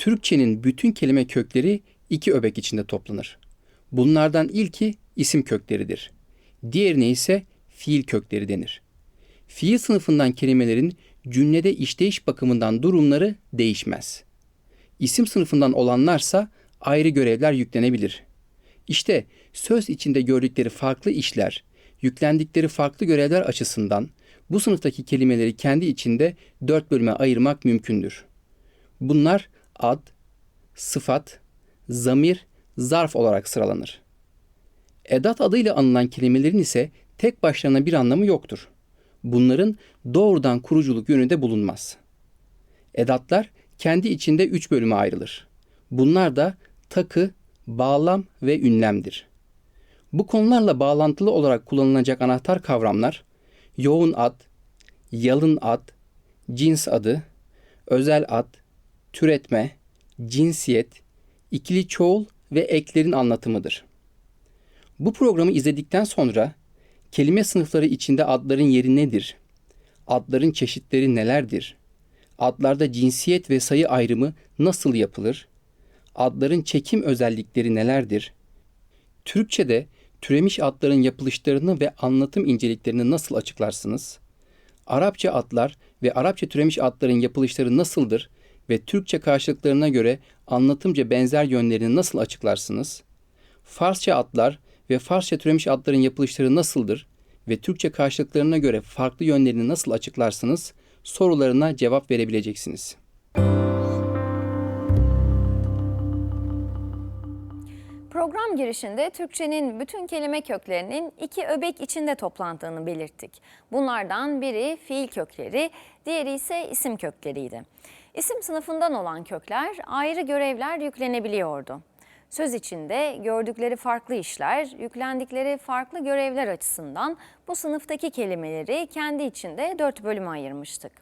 Türkçenin bütün kelime kökleri iki öbek içinde toplanır. Bunlardan ilki isim kökleridir. Diğerine ise fiil kökleri denir. Fiil sınıfından kelimelerin cümlede işleyiş bakımından durumları değişmez. İsim sınıfından olanlarsa ayrı görevler yüklenebilir. İşte söz içinde gördükleri farklı işler, yüklendikleri farklı görevler açısından bu sınıftaki kelimeleri kendi içinde dört bölüme ayırmak mümkündür. Bunlar ad, sıfat, zamir, zarf olarak sıralanır. Edat adıyla anılan kelimelerin ise tek başlarına bir anlamı yoktur. Bunların doğrudan kuruculuk yönünde bulunmaz. Edatlar kendi içinde üç bölüme ayrılır. Bunlar da takı, bağlam ve ünlemdir. Bu konularla bağlantılı olarak kullanılacak anahtar kavramlar yoğun ad, yalın ad, cins adı, özel ad, türetme, cinsiyet, ikili çoğul ve eklerin anlatımıdır. Bu programı izledikten sonra kelime sınıfları içinde adların yeri nedir? Adların çeşitleri nelerdir? Adlarda cinsiyet ve sayı ayrımı nasıl yapılır? Adların çekim özellikleri nelerdir? Türkçe'de türemiş adların yapılışlarını ve anlatım inceliklerini nasıl açıklarsınız? Arapça adlar ve Arapça türemiş adların yapılışları nasıldır ve Türkçe karşılıklarına göre anlatımca benzer yönlerini nasıl açıklarsınız? Farsça adlar ve Farsça türemiş adların yapılışları nasıldır ve Türkçe karşılıklarına göre farklı yönlerini nasıl açıklarsınız? Sorularına cevap verebileceksiniz. Program girişinde Türkçenin bütün kelime köklerinin iki öbek içinde toplandığını belirttik. Bunlardan biri fiil kökleri, diğeri ise isim kökleriydi. İsim sınıfından olan kökler ayrı görevler yüklenebiliyordu. Söz içinde gördükleri farklı işler, yüklendikleri farklı görevler açısından bu sınıftaki kelimeleri kendi içinde dört bölüme ayırmıştık.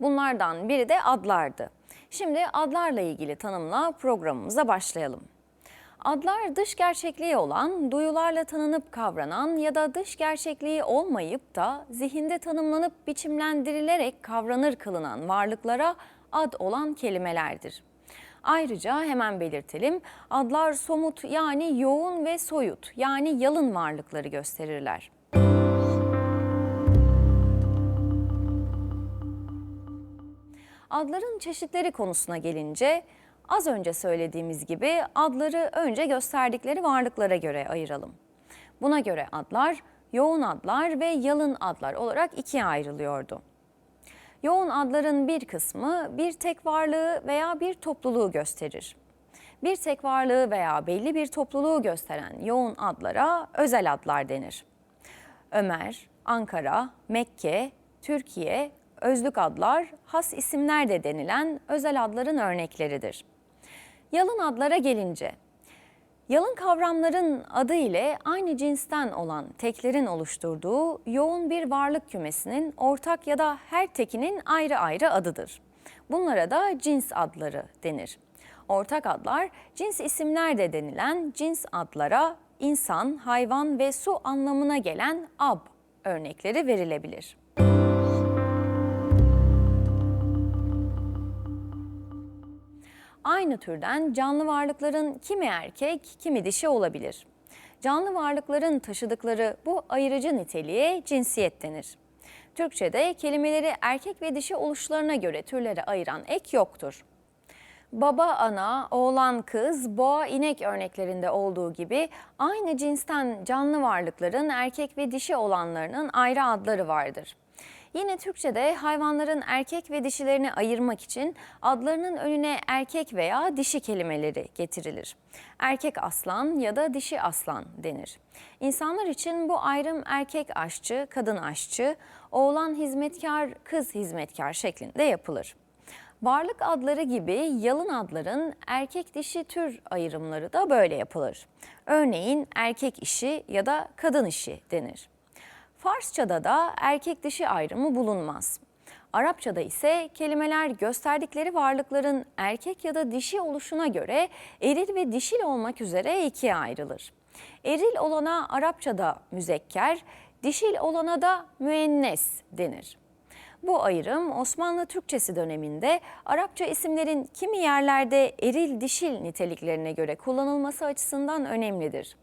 Bunlardan biri de adlardı. Şimdi adlarla ilgili tanımla programımıza başlayalım. Adlar dış gerçekliği olan, duyularla tanınıp kavranan ya da dış gerçekliği olmayıp da zihinde tanımlanıp biçimlendirilerek kavranır kılınan varlıklara ad olan kelimelerdir. Ayrıca hemen belirtelim, adlar somut yani yoğun ve soyut yani yalın varlıkları gösterirler. Adların çeşitleri konusuna gelince az önce söylediğimiz gibi adları önce gösterdikleri varlıklara göre ayıralım. Buna göre adlar yoğun adlar ve yalın adlar olarak ikiye ayrılıyordu. Yoğun adların bir kısmı bir tek varlığı veya bir topluluğu gösterir. Bir tek varlığı veya belli bir topluluğu gösteren yoğun adlara özel adlar denir. Ömer, Ankara, Mekke, Türkiye, özlük adlar, has isimler de denilen özel adların örnekleridir. Yalın adlara gelince, yalın kavramların adı ile aynı cinsten olan teklerin oluşturduğu yoğun bir varlık kümesinin ortak ya da her tekinin ayrı ayrı adıdır. Bunlara da cins adları denir. Ortak adlar cins isimler de denilen cins adlara insan, hayvan ve su anlamına gelen ab örnekleri verilebilir. Aynı türden canlı varlıkların kimi erkek, kimi dişi olabilir. Canlı varlıkların taşıdıkları bu ayırıcı niteliğe cinsiyet denir. Türkçe'de kelimeleri erkek ve dişi oluşlarına göre türlere ayıran ek yoktur. Baba, ana, oğlan, kız, boğa, inek örneklerinde olduğu gibi aynı cinsten canlı varlıkların erkek ve dişi olanlarının ayrı adları vardır. Yine Türkçe'de hayvanların erkek ve dişilerini ayırmak için adlarının önüne erkek veya dişi kelimeleri getirilir. Erkek aslan ya da dişi aslan denir. İnsanlar için bu ayrım erkek aşçı, kadın aşçı, oğlan hizmetkar, kız hizmetkar şeklinde yapılır. Varlık adları gibi yalın adların erkek dişi tür ayrımları da böyle yapılır. Örneğin erkek işi ya da kadın işi denir. Farsçada da erkek dişi ayrımı bulunmaz. Arapçada ise kelimeler gösterdikleri varlıkların erkek ya da dişi oluşuna göre eril ve dişil olmak üzere ikiye ayrılır. Eril olana Arapçada müzekker, dişil olana da müennes denir. Bu ayrım Osmanlı Türkçesi döneminde Arapça isimlerin kimi yerlerde eril dişil niteliklerine göre kullanılması açısından önemlidir.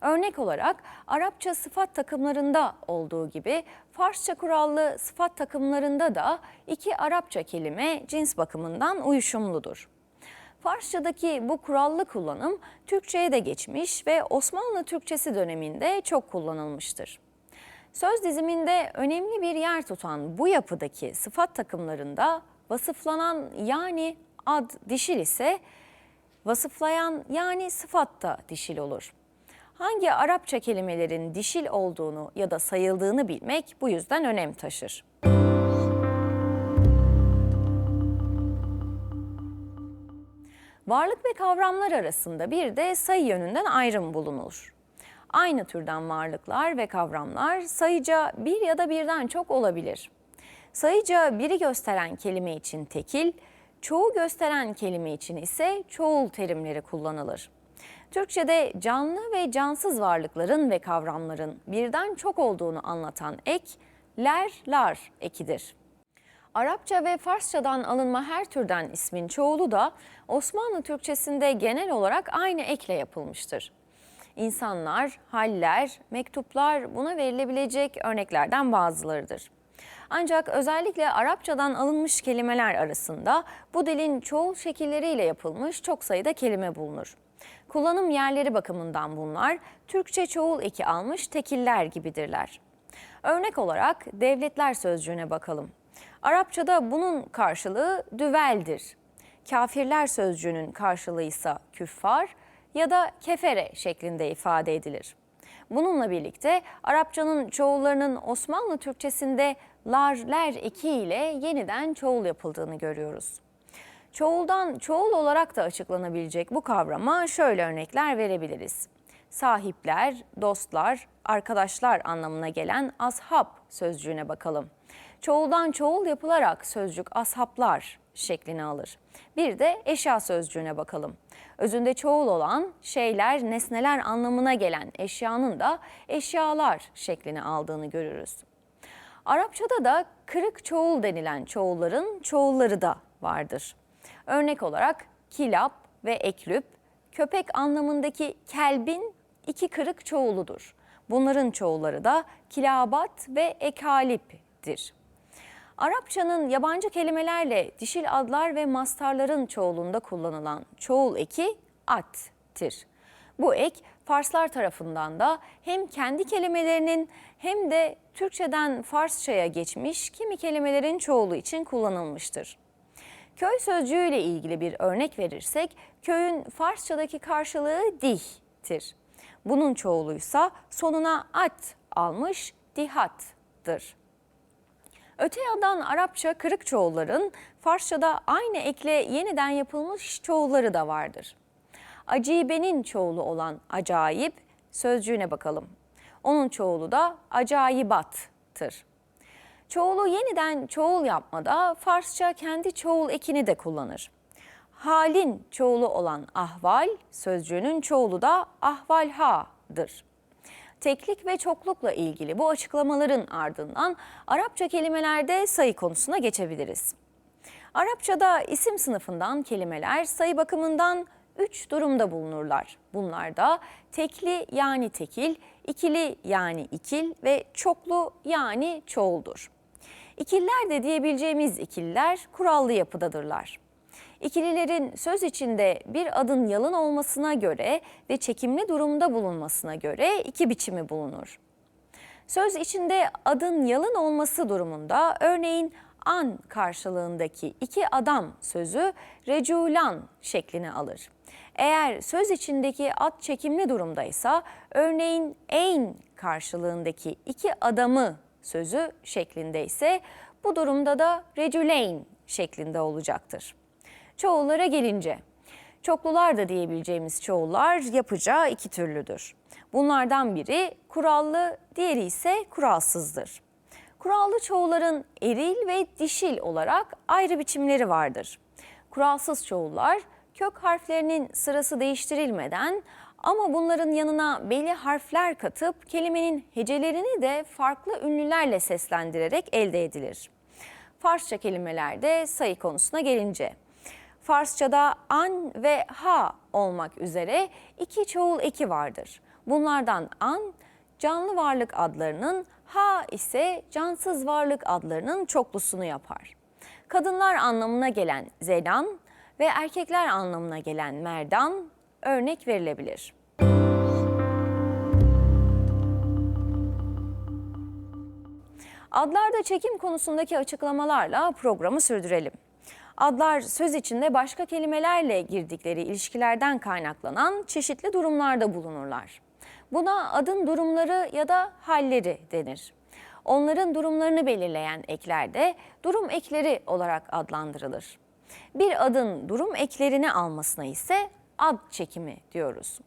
Örnek olarak Arapça sıfat takımlarında olduğu gibi Farsça kurallı sıfat takımlarında da iki Arapça kelime cins bakımından uyuşumludur. Farsçadaki bu kurallı kullanım Türkçe'ye de geçmiş ve Osmanlı Türkçesi döneminde çok kullanılmıştır. Söz diziminde önemli bir yer tutan bu yapıdaki sıfat takımlarında vasıflanan yani ad dişil ise vasıflayan yani sıfat da dişil olur. Hangi Arapça kelimelerin dişil olduğunu ya da sayıldığını bilmek bu yüzden önem taşır. Varlık ve kavramlar arasında bir de sayı yönünden ayrım bulunur. Aynı türden varlıklar ve kavramlar sayıca bir ya da birden çok olabilir. Sayıca biri gösteren kelime için tekil, çoğu gösteren kelime için ise çoğul terimleri kullanılır. Türkçe'de canlı ve cansız varlıkların ve kavramların birden çok olduğunu anlatan ek, ler, lar ekidir. Arapça ve Farsçadan alınma her türden ismin çoğulu da Osmanlı Türkçesinde genel olarak aynı ekle yapılmıştır. İnsanlar, haller, mektuplar buna verilebilecek örneklerden bazılarıdır. Ancak özellikle Arapçadan alınmış kelimeler arasında bu dilin çoğul şekilleriyle yapılmış çok sayıda kelime bulunur. Kullanım yerleri bakımından bunlar Türkçe çoğul eki almış tekiller gibidirler. Örnek olarak devletler sözcüğüne bakalım. Arapçada bunun karşılığı düveldir. Kafirler sözcüğünün karşılığı ise küffar ya da kefere şeklinde ifade edilir. Bununla birlikte Arapçanın çoğullarının Osmanlı Türkçesinde lar, ler eki ile yeniden çoğul yapıldığını görüyoruz. Çoğuldan çoğul olarak da açıklanabilecek bu kavrama şöyle örnekler verebiliriz. Sahipler, dostlar, arkadaşlar anlamına gelen ashab sözcüğüne bakalım. Çoğuldan çoğul yapılarak sözcük ashaplar şeklini alır. Bir de eşya sözcüğüne bakalım. Özünde çoğul olan şeyler, nesneler anlamına gelen eşyanın da eşyalar şeklini aldığını görürüz. Arapçada da kırık çoğul denilen çoğulların çoğulları da vardır. Örnek olarak kilap ve eklüp, köpek anlamındaki kelbin iki kırık çoğuludur. Bunların çoğulları da kilabat ve ekaliptir. Arapçanın yabancı kelimelerle dişil adlar ve mastarların çoğulunda kullanılan çoğul eki at'tir. Bu ek Farslar tarafından da hem kendi kelimelerinin hem de Türkçeden Farsçaya geçmiş kimi kelimelerin çoğulu için kullanılmıştır. Köy sözcüğüyle ilgili bir örnek verirsek köyün Farsçadaki karşılığı dih'tir. Bunun çoğuluysa sonuna at almış dihattır. Öte yandan Arapça kırık çoğulların Farsçada aynı ekle yeniden yapılmış çoğulları da vardır. Acibenin çoğulu olan acayip sözcüğüne bakalım. Onun çoğulu da acayibattır. Çoğulu yeniden çoğul yapmada Farsça kendi çoğul ekini de kullanır. Halin çoğulu olan ahval sözcüğünün çoğulu da ahvalhadır. Teklik ve çoklukla ilgili bu açıklamaların ardından Arapça kelimelerde sayı konusuna geçebiliriz. Arapçada isim sınıfından kelimeler sayı bakımından üç durumda bulunurlar. Bunlar da tekli yani tekil, ikili yani ikil ve çoklu yani çoğuldur. İkiller de diyebileceğimiz ikiller kurallı yapıdadırlar. İkililerin söz içinde bir adın yalın olmasına göre ve çekimli durumda bulunmasına göre iki biçimi bulunur. Söz içinde adın yalın olması durumunda örneğin an karşılığındaki iki adam sözü reculan şeklini alır. Eğer söz içindeki ad çekimli durumdaysa örneğin eyn karşılığındaki iki adamı sözü şeklinde ise bu durumda da recüleyn şeklinde olacaktır. Çoğullara gelince çoklular da diyebileceğimiz çoğullar yapacağı iki türlüdür. Bunlardan biri kurallı, diğeri ise kuralsızdır. Kurallı çoğulların eril ve dişil olarak ayrı biçimleri vardır. Kuralsız çoğullar kök harflerinin sırası değiştirilmeden ama bunların yanına belli harfler katıp kelimenin hecelerini de farklı ünlülerle seslendirerek elde edilir. Farsça kelimelerde sayı konusuna gelince. Farsçada an ve ha olmak üzere iki çoğul eki vardır. Bunlardan an canlı varlık adlarının, ha ise cansız varlık adlarının çoklusunu yapar. Kadınlar anlamına gelen zedan ve erkekler anlamına gelen merdan örnek verilebilir. Adlarda çekim konusundaki açıklamalarla programı sürdürelim. Adlar söz içinde başka kelimelerle girdikleri ilişkilerden kaynaklanan çeşitli durumlarda bulunurlar. Buna adın durumları ya da halleri denir. Onların durumlarını belirleyen ekler de durum ekleri olarak adlandırılır. Bir adın durum eklerini almasına ise ad çekimi diyoruz.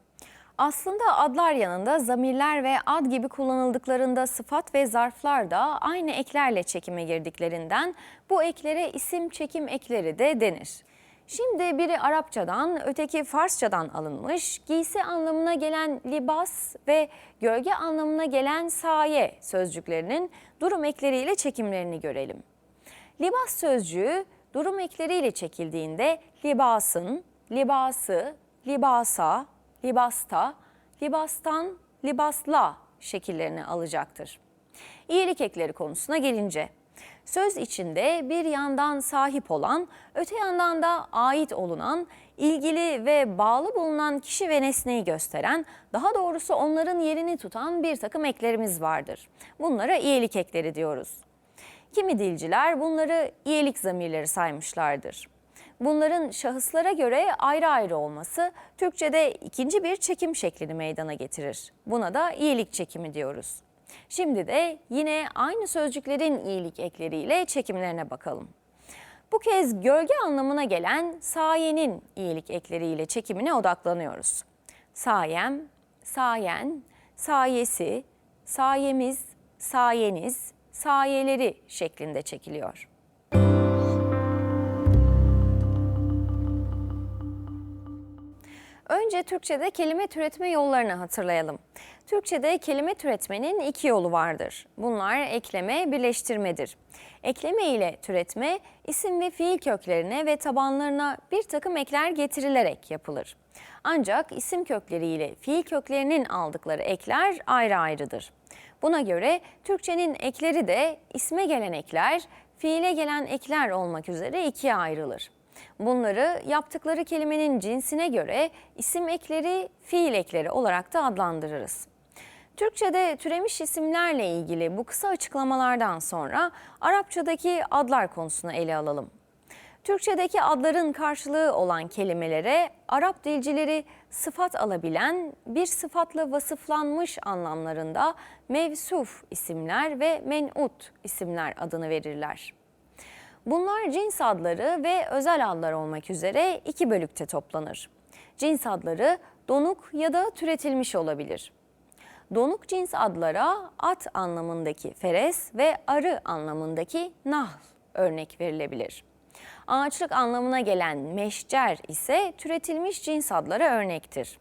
Aslında adlar yanında zamirler ve ad gibi kullanıldıklarında sıfat ve zarflar da aynı eklerle çekime girdiklerinden bu eklere isim çekim ekleri de denir. Şimdi biri Arapçadan, öteki Farsçadan alınmış, giysi anlamına gelen libas ve gölge anlamına gelen saye sözcüklerinin durum ekleriyle çekimlerini görelim. Libas sözcüğü durum ekleriyle çekildiğinde libasın, libası, libasa, libasta, libastan, libasla şekillerini alacaktır. İyilik ekleri konusuna gelince, söz içinde bir yandan sahip olan, öte yandan da ait olunan, ilgili ve bağlı bulunan kişi ve nesneyi gösteren, daha doğrusu onların yerini tutan bir takım eklerimiz vardır. Bunlara iyilik ekleri diyoruz. Kimi dilciler bunları iyilik zamirleri saymışlardır. Bunların şahıslara göre ayrı ayrı olması Türkçe'de ikinci bir çekim şeklini meydana getirir. Buna da iyilik çekimi diyoruz. Şimdi de yine aynı sözcüklerin iyilik ekleriyle çekimlerine bakalım. Bu kez gölge anlamına gelen sayenin iyilik ekleriyle çekimine odaklanıyoruz. Sayem, sayen, sayesi, sayemiz, sayeniz, sayeleri şeklinde çekiliyor. Önce Türkçe'de kelime türetme yollarını hatırlayalım. Türkçe'de kelime türetmenin iki yolu vardır. Bunlar ekleme, birleştirmedir. Ekleme ile türetme, isim ve fiil köklerine ve tabanlarına bir takım ekler getirilerek yapılır. Ancak isim kökleri ile fiil köklerinin aldıkları ekler ayrı ayrıdır. Buna göre Türkçenin ekleri de isme gelen ekler, fiile gelen ekler olmak üzere ikiye ayrılır. Bunları yaptıkları kelimenin cinsine göre isim ekleri, fiil ekleri olarak da adlandırırız. Türkçe'de türemiş isimlerle ilgili bu kısa açıklamalardan sonra Arapçadaki adlar konusunu ele alalım. Türkçedeki adların karşılığı olan kelimelere Arap dilcileri sıfat alabilen bir sıfatla vasıflanmış anlamlarında mevsuf isimler ve men'ut isimler adını verirler. Bunlar cins adları ve özel adlar olmak üzere iki bölükte toplanır. Cins adları donuk ya da türetilmiş olabilir. Donuk cins adlara at anlamındaki feres ve arı anlamındaki nahl örnek verilebilir. Ağaçlık anlamına gelen meşcer ise türetilmiş cins adlara örnektir.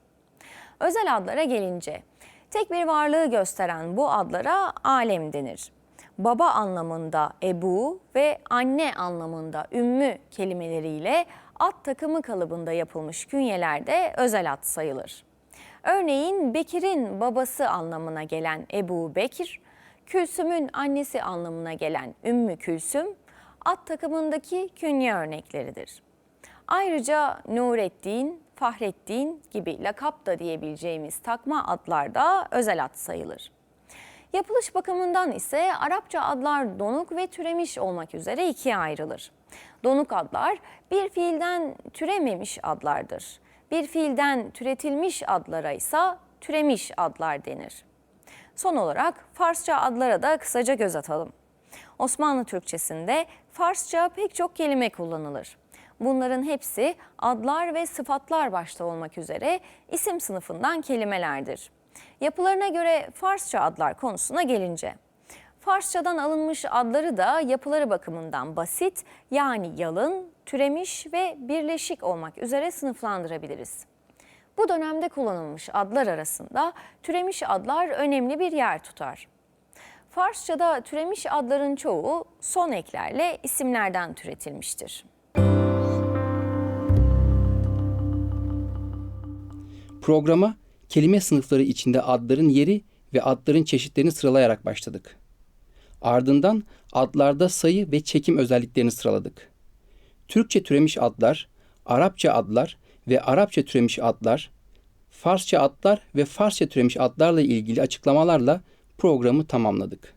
Özel adlara gelince tek bir varlığı gösteren bu adlara alem denir. Baba anlamında ebu ve anne anlamında ümmü kelimeleriyle at takımı kalıbında yapılmış künyelerde özel ad sayılır. Örneğin Bekir'in babası anlamına gelen Ebu Bekir, Külsüm'ün annesi anlamına gelen Ümmü Külsüm, at takımındaki künye örnekleridir. Ayrıca Nurettin, Fahrettin gibi lakap da diyebileceğimiz takma adlar da özel ad sayılır. Yapılış bakımından ise Arapça adlar donuk ve türemiş olmak üzere ikiye ayrılır. Donuk adlar bir fiilden türememiş adlardır. Bir fiilden türetilmiş adlara ise türemiş adlar denir. Son olarak Farsça adlara da kısaca göz atalım. Osmanlı Türkçesinde Farsça pek çok kelime kullanılır. Bunların hepsi adlar ve sıfatlar başta olmak üzere isim sınıfından kelimelerdir. Yapılarına göre Farsça adlar konusuna gelince, Farsçadan alınmış adları da yapıları bakımından basit yani yalın, türemiş ve birleşik olmak üzere sınıflandırabiliriz. Bu dönemde kullanılmış adlar arasında türemiş adlar önemli bir yer tutar. Farsçada türemiş adların çoğu son eklerle isimlerden türetilmiştir. Programa kelime sınıfları içinde adların yeri ve adların çeşitlerini sıralayarak başladık. Ardından adlarda sayı ve çekim özelliklerini sıraladık. Türkçe türemiş adlar, Arapça adlar ve Arapça türemiş adlar, Farsça adlar ve Farsça türemiş adlarla ilgili açıklamalarla programı tamamladık.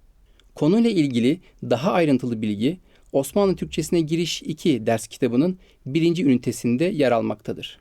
Konuyla ilgili daha ayrıntılı bilgi Osmanlı Türkçesine Giriş 2 ders kitabının birinci ünitesinde yer almaktadır.